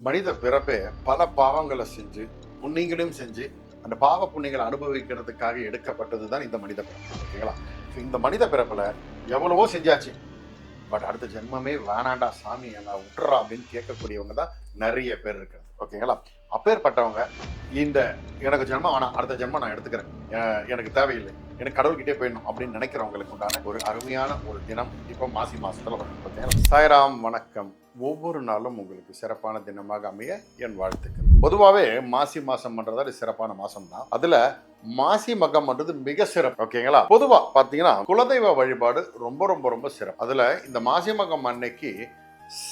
மனித பிறப்பே பல பாவங்களை செஞ்சு புண்ணியங்களையும் செஞ்சு அந்த பாவ புண்ணியங்களை அனுபவிக்கிறதுக்காக எடுக்கப்பட்டது தான் இந்த மனித பிறப்பு. ஓகேங்களா? இந்த மனித பிறப்பில் எவ்வளவோ செஞ்சாச்சு. பட் அடுத்த ஜென்மமே வேணாண்டா சாமி என்ன விட்டுறா அப்படின்னு கேட்கக்கூடியவங்க தான் நிறைய பேர் இருக்கிறது ஓகேங்களா? அப்பேற்பட்டவங்க. இந்த எனக்கு ஜென்மம் ஆனால் அடுத்த ஜென்மம் நான் எடுத்துக்கிறேன். எனக்கு தேவையில்லை. எனக்கு கடவுள்கிட்டே போயிடணும் அப்படின்னு நினைக்கிறவங்களுக்கு உண்டான ஒரு அருமையான ஒரு தினம் இப்போ மாசி மாசத்துல வரும். ஓகேங்களா சாய்ராம் வணக்கம். ஒவ்வொரு நாளும் உங்களுக்கு சிறப்பான தினமாக அமைய என் வாழ்த்துக்கள். பொதுவாகவே மாசி மாதம் பண்றதால சிறப்பான மாசம் தான் அதுல மாசி மகம்ன்றது மிக சிறப்பு. ஓகேங்களா? பொதுவா பாத்தீங்கன்னா குலதெய்வ வழிபாடு ரொம்ப ரொம்ப ரொம்ப சிறப்பு. அதுல இந்த மாசி மகம் அன்னைக்கு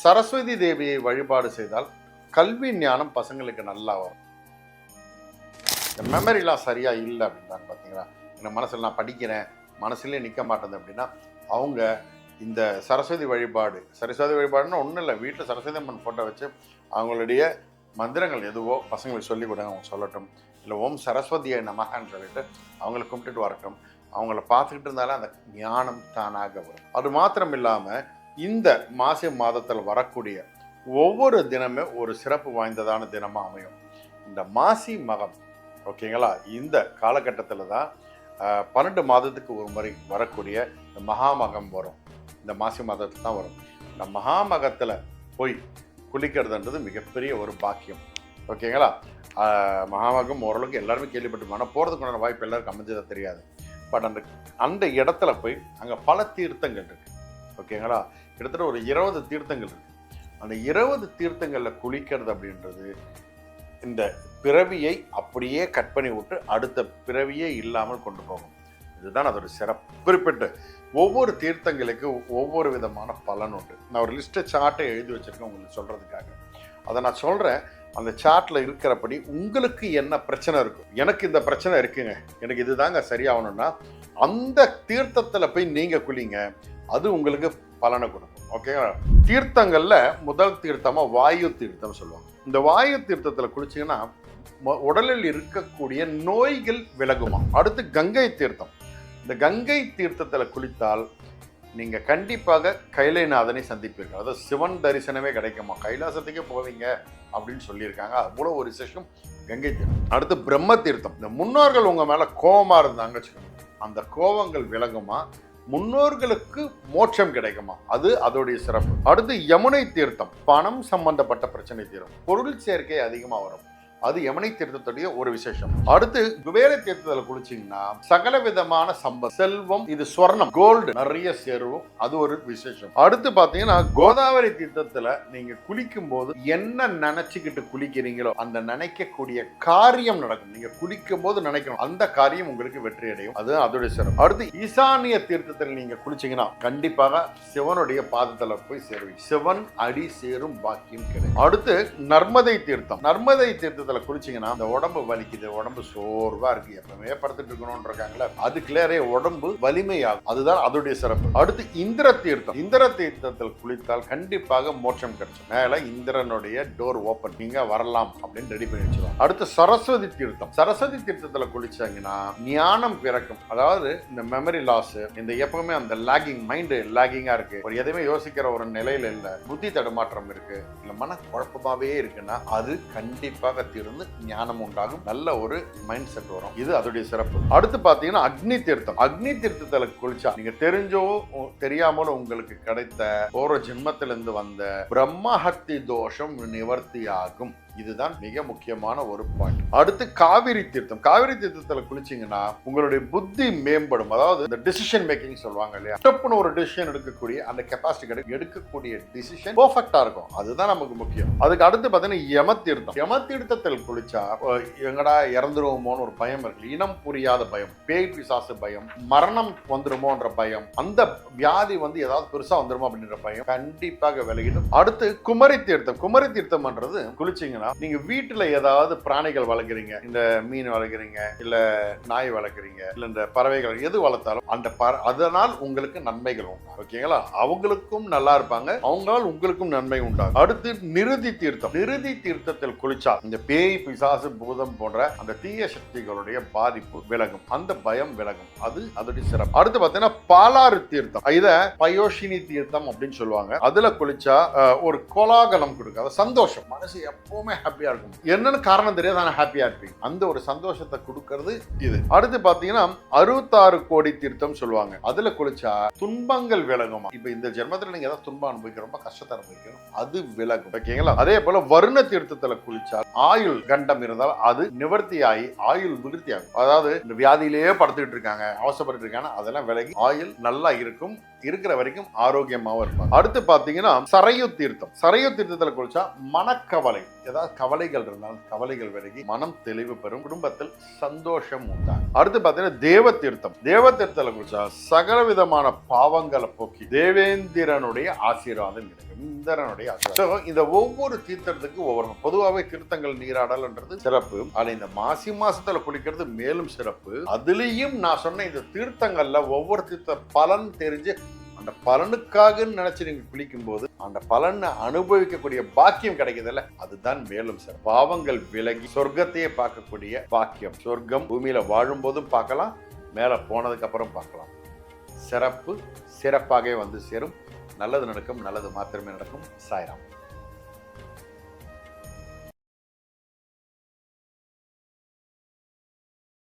சரஸ்வதி தேவியை வழிபாடு செய்தால் கல்வி ஞானம் பசங்களுக்கு நல்லா வரும். இந்த மெமரிலாம் சரியாக இல்லை அப்படின்றாங்க பார்த்தீங்களா என் மனசில் நான் படிக்கிறேன் மனசுலேயே நிற்க மாட்டேது அப்படின்னா அவங்க இந்த சரஸ்வதி வழிபாடு சரஸ்வதி வழிபாடுன்னா ஒன்றும் இல்லை வீட்டில் சரஸ்வதி அம்மன் ஃபோட்டோ வச்சு அவங்களுடைய மந்திரங்கள் எதுவோ பசங்களுக்கு சொல்லி கொடுங்க அவங்க சொல்லட்டும். இல்லை ஓம் சரஸ்வதியை நமகான்னு சொல்லிட்டு அவங்கள கும்பிட்டுட்டு வரட்டும். அவங்கள பார்த்துக்கிட்டு இருந்தாலே அந்த ஞானம் தானாக வரும். அது மாத்திரம் இல்லாமல் இந்த மாசி மாதத்தில் வரக்கூடிய ஒவ்வொரு தினமே ஒரு சிறப்பு வாய்ந்ததான தினமாக அமையும். இந்த மாசி மகம் ஓகேங்களா இந்த காலகட்டத்தில் தான் பன்னெண்டு மாதத்துக்கு ஒரு முறை வரக்கூடிய இந்த மகாமகம் வரும். இந்த மாசி மாதத்தில் தான் வரும். இந்த மகாமகத்தில் போய் குளிக்கிறதுன்றது மிகப்பெரிய ஒரு பாக்கியம். ஓகேங்களா மகாமகம் ஓரளவுக்கு எல்லாருமே கேள்விப்பட்டு ஆனால் போகிறதுக்குண்டான வாய்ப்பு எல்லாருக்கும் அமைஞ்சதாக தெரியாது. பட் அந்த அந்த இடத்துல போய் அங்கே பல தீர்த்தங்கள் இருக்குது ஓகேங்களா கிட்டத்தட்ட ஒரு இருபது தீர்த்தங்கள் இருக்குது அந்த இருபது தீர்த்தங்களில் குளிக்கிறது அப்படின்றது இந்த பிறவியை அப்படியே கட் பண்ணி விட்டு அடுத்த பிறவியே இல்லாமல் கொண்டு போகும். இதுதான் அதோட சிறப்பு. குறிப்பிட்டு ஒவ்வொரு தீர்த்தங்களுக்கு ஒவ்வொரு விதமான பலன் உண்டு. நான் ஒரு லிஸ்ட்டை சார்ட்டை எழுதி வச்சுருக்கேன் உங்களுக்கு சொல்கிறதுக்காக அதை நான் சொல்கிறேன் அந்த சார்ட்டில் இருக்கிறபடி உங்களுக்கு என்ன பிரச்சனை இருக்கும் எனக்கு இந்த பிரச்சனை இருக்குங்க. எனக்கு இதுதாங்க சரியாகணும்னா அந்த தீர்த்தத்தில் போய் நீங்கள் குளிங்க. அது உங்களுக்கு பலனை கொடுக்கும். ஓகேவா தீர்த்தங்களில் முதல் தீர்த்தமாக வாயு தீர்த்தம் சொல்லுவாங்க. இந்த வாயு தீர்த்தத்தில் குளிச்சீங்கன்னா உடலில் இருக்கக்கூடிய நோய்கள் விலகுமா? அடுத்து கங்கை தீர்த்தம். இந்த கங்கை தீர்த்தத்தில் குளித்தால் நீங்கள் கண்டிப்பாக கைலைநாதனை சந்திப்பீர்கள். அதாவது சிவன் தரிசனமே கிடைக்குமா? கைலாசத்துக்கே போவீங்க அப்படின்னு சொல்லியிருக்காங்க. அவ்வளோ ஒரு விசேஷம் கங்கை தீர்த்தம். அடுத்து பிரம்ம தீர்த்தம். இந்த முன்னோர்கள் உங்கள் மேலே கோபமாக இருந்தாங்க வச்சுக்கோங்க. அந்த கோபங்கள் விலகுமா? முன்னோர்களுக்கு மோட்சம் கிடைக்குமா? அது அதோடைய சிறப்பு. அடுத்து யமுனை தீர்த்தம். பணம் சம்பந்தப்பட்ட பிரச்சனை தீரும். பொருள் சேர்க்கை அதிகமாக வரும். அது யமனை தீர்த்தத்துடைய ஒரு விசேஷம். அடுத்து குபேர தீர்த்தத்தில் குளிச்சீங்கன்னா சகல விதமான சம்பத் செல்வம் இது ஸ்வர்ணம் கோல்டு நிறைய சேரும் அது ஒரு விசேஷம். அடுத்து பாத்தீங்கன்னா கோதாவரி தீர்த்தத்துல நீங்க குளிக்கும் போது என்ன நினைச்சுக்கிட்டு குளிக்கிறீங்களோ அந்த நினைக்கக்கூடிய காரியம் நடக்கும். நீங்க குளிக்கும் போது நினைக்கணும். அந்த காரியம் உங்களுக்கு வெற்றி அடையும். அது அதோடைய சிறப்பு. அடுத்து ஈசானிய தீர்த்தத்தில் நீங்க குளிச்சீங்கன்னா கண்டிப்பாக சிவனுடைய பாதத்துல போய் சேருவீங்க. சிவன் அடி சேரும் பாக்கியம் கிடைக்கும். அடுத்து நர்மதை தீர்த்தம். நர்மதை தீர்த்தத்தில் குளிச்சீங்கன்னா அந்த உடம்பு வலிக்குது உடம்பு சோர்வா இருக்கு. எப்பவுமே படுத்துட்டு இருக்கணும்னு இருக்காங்களே அது கிளியரே உடம்பு வலிமையாகும். அதுதான் அதோடைய சிறப்பு. அடுத்து இந்திர தீர்த்தம். இந்திர தீர்த்தத்தில் குளித்தால் கண்டிப்பாக மோட்சம் கிடைக்கும் மேலே இந்திரனுடைய டோர் ஓப்பன் நீங்கள் வரலாம் அப்படின்னு ரெடி பண்ணி வச்சுக்கலாம் அடுத்து சரஸ்வதி தீர்த்தம். சரஸ்வதி தீர்த்தத்தில் குளிச்சாங்கன்னா ஞானம் பிறக்கும். அதாவது இந்த மெமரி லாஸ் இந்த எப்பவுமே அந்த லாகிங் மைண்டு லாகிங்காக இருக்கு. ஒரு எதுவுமே யோசிக்கிற ஒரு நிலையில இல்லை. புத்தி தடுமாற்றம் இருக்கு. இல்லை மன குழப்பமாவே இருக்குன்னா அது கண்டிப்பாக இருந்து ஞானம் உண்டாகும். நல்ல ஒரு மைண்ட் செட் வரும். இது அதோடைய சிறப்பு. அடுத்து பாத்தீங்கன்னா அக்னி தீர்த்தம். அக்னி தீர்த்தத்துல குளிச்சா நீங்க தெரிஞ்சோ உ- தெரியாமலோ உங்களுக்கு கிடைத்த போற ஜென்மத்திலிருந்து வந்த பிரம்மஹத்தி தோஷம் நிவர்த்தி ஆகும் இதுதான் மிக முக்கியமான ஒரு பாயிண்ட் அடுத்து காவிரி தீர்த்தம். காவிரி தீர்த்தத்துல குளிச்சீங்கன்னா உங்களுடைய புத்தி மேம்படும். அதாவது இந்த டிசிஷன் மேக்கிங் சொல்லுவாங்க இல்லையா? டப்புன்னு ஒரு டிசிஷன் எடுக்கக்கூடிய அந்த கெப்பாசிட்டி கிடைக்கும் எடுக்கக்கூடிய டிசிஷன் பர்ஃபெக்டா இருக்கும். அதுதான் நமக்கு முக்கியம். அதுக்கு அடுத்து பார்த்தீங்கன்னா யம தீர்த்தம். யம தீர்த்தத்தில் குளிச்சா எங்கடா இறந்துருவோமோன்னு ஒரு பயம் இருக்கு. இனம் புரியாத பயம். பேய் பிசாசு பயம். மரணம் வந்துருமோன்ற பயம். அந்த வியாதி வந்து ஏதாவது பெருசா வந்துருமோ அப்படின்ற பயம் கண்டிப்பாக விலகிடும். அடுத்து குமரி தீர்த்தம். குமரி தீர்த்தம்ன்றது குளிச்சீங்கன்னா என்னன்னா நீங்க வீட்டுல ஏதாவது பிராணிகள் வளர்க்குறீங்க இந்த மீன் வளர்க்குறீங்க இல்ல நாய் வளர்க்குறீங்க இல்ல இந்த பறவைகள் எது வளர்த்தாலும் அந்த அதனால் உங்களுக்கு நன்மைகள் உண்டு. ஓகேங்களா? அவங்களுக்கும் நல்லா இருப்பாங்க. அவங்களால் உங்களுக்கும் நன்மை உண்டாகும். அடுத்து நிறுதி தீர்த்தம். நிறுதி தீர்த்தத்தில் குளிச்சா இந்த பேய் பிசாசு பூதம் போன்ற அந்த தீய சக்திகளுடைய பாதிப்பு விலகும். அந்த பயம் விலகும். அது அதோடைய சிறப்பு. அடுத்து பார்த்தீங்கன்னா பாலாறு தீர்த்தம். இத பயோஷினி தீர்த்தம் அப்படின்னு சொல்லுவாங்க. அதுல குளிச்சா ஒரு கோலாகலம் கொடுக்கும். அது சந்தோஷம். மனசு எப்பவுமே ஹாப்பியா இருக்கும் என்னன்னு காரணம் தெரியாது நான் ஹாப்பியா இருப்பீங்க. அந்த ஒரு சந்தோஷத்தை கொடுக்கறது இது. அடுத்து பார்த்தீங்கன்னா அறுபத்தாறு கோடி தீர்த்தம் சொல்லுவாங்க. அதுல குளிச்சா துன்பங்கள் விலகுமா? இப்போ இந்த ஜென்மத்தில் நீங்கள் ஏதாவது துன்பம் அனுபவிக்க ரொம்ப கஷ்டத்தை அனுபவிக்கணும் அது விலகும். ஓகேங்களா? அதே போல வருண தீர்த்தத்தில் குளிச்சா ஆயுள் கண்டம் இருந்தால் அது நிவர்த்தி ஆகி ஆயுள் விருத்தி ஆகும் அதாவது இந்த வியாதியிலேயே படுத்துக்கிட்டு இருக்காங்க அவசப்பட்டு இருக்காங்க அதெல்லாம் விலகி ஆயுள் நல்லா இருக்கும். இருக்கிற வரைக்கும் ஆரோக்கியமாவும் இருப்பாங்க. அடுத்து பார்த்தீங்கன்னா சரையு தீர்த்தம். சரையு தீர்த்தத்தில் குளிச்சா மனக்கவலை. ஏதாவது கவலைகள் இருந்தாலும் கவலைகள் விலகி மனம் தெளிவு பெறும் குடும்பத்தில் சந்தோஷம் உண்டாகும். அடுத்து பாத்தீங்கன்னா தேவ தீர்த்தம் தேவ தீர்த்தத்துல குளிச்சா சகல விதமான பாவங்களை போக்கி தேவேந்திரனுடைய ஆசீர்வாதம் கிடைக்கும். இந்திரனுடைய ஆசீர்வாதம். இந்த ஒவ்வொரு தீர்த்தத்துக்கு ஒவ்வொரு பொதுவாகவே தீர்த்தங்கள் நீராடல்ன்றது சிறப்பு. ஆனால் இந்த மாசி மாசத்துல குளிக்கிறது மேலும் சிறப்பு. அதுலயும் நான் சொன்ன இந்த தீர்த்தங்கள்ல ஒவ்வொரு தீர்த்த பலன் தெரிஞ்சு அந்த பலனுக்காக நினைச்சு நீங்க குளிக்கும் போது அந்த பலனை அனுபவிக்கக்கூடிய பாக்கியம் கிடைக்குதுல்ல? அதுதான் மேலும் சார். பாவங்கள் விலகி சொர்க்கத்தையே பார்க்கக்கூடிய பாக்கியம். சொர்க்கம் பூமியில வாழும் போதும் பார்க்கலாம் மேல போனதுக்கு அப்புறம் பார்க்கலாம். சிறப்பு சிறப்பாகவே வந்து சேரும். நல்லது நடக்கும் நல்லது மாத்திரமே நடக்கும். சாய்ராம்.